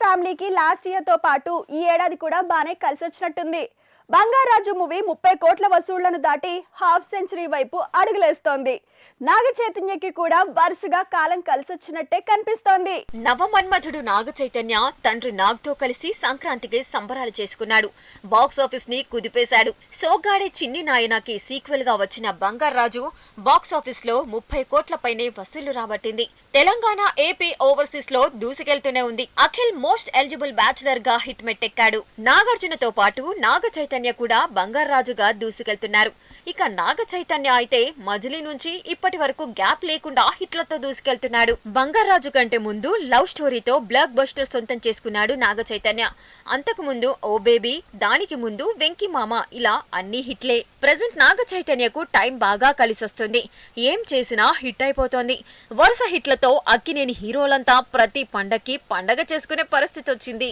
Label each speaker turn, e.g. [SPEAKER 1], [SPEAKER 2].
[SPEAKER 1] ఫ్యామిలీకి లాస్ట్ ఇయర్తో పాటు ఈ ఏడాది కూడా బాగానే కలిసి వచ్చినట్టుంది బంగారాజు మూవీ ముప్పై కోట్ల వసూళ్ళను దాటి హాఫ్ సెంచరీ వైపు అడుగులేస్తోంది. నాగ చైతన్యకి కూడా వరుసగా కాలం కలిసొచ్చినట్టే కనిపిస్తోంది.
[SPEAKER 2] నవమన్మధుడు నాగ చైతన్య తండ్రి నాగ్తో కలిసి సంక్రాంతికి సంబరాలు చేసుకున్నాడు. బాక్స్ ఆఫీస్ని కుదిపేశాడు. సోగాడే చిన్ని నాయనకి సీక్వెల్గా వచ్చిన బంగారాజు బాక్స్ ఆఫీస్లో ముప్పై కోట్ల పైనే వసూళ్ళు రాబట్టింది. తెలంగాణ ఏపీ ఓవర్సీస్లో దూసుకెళ్తూనే ఉంది. అఖిల్ మోస్ట్ ఎలిజిబుల్ బ్యాచులర్గా హిట్ మెట్టెక్కాడు. నాగార్జునతో పాటు నాగ చైతన్య చైతన్య కూడా బంగారాజుగా దూసుకెళ్తున్నారు. ఇక నాగ చైతన్య అయితే మజిలీ నుంచి ఇప్పటి వరకు గ్యాప్ లేకుండా హిట్లతో దూసుకెళ్తున్నాడు. బంగారాజు కంటే ముందు లవ్ స్టోరీతో బ్లాక్ బస్టర్ సొంతం చేసుకున్నాడు నాగ చైతన్య. అంతకు ముందు ఓ బేబీ దానికి ముందు వెంకీ మామ ఇలా అన్ని హిట్లే. ప్రజెంట్ నాగ చైతన్యకు టైం బాగా కలిసొస్తుంది. ఏం చేసినా హిట్ అయిపోతోంది. వరుస హిట్లతో అక్కినేని హీరోలంతా ప్రతి పండక్కి పండగ చేసుకునే పరిస్థితి వచ్చింది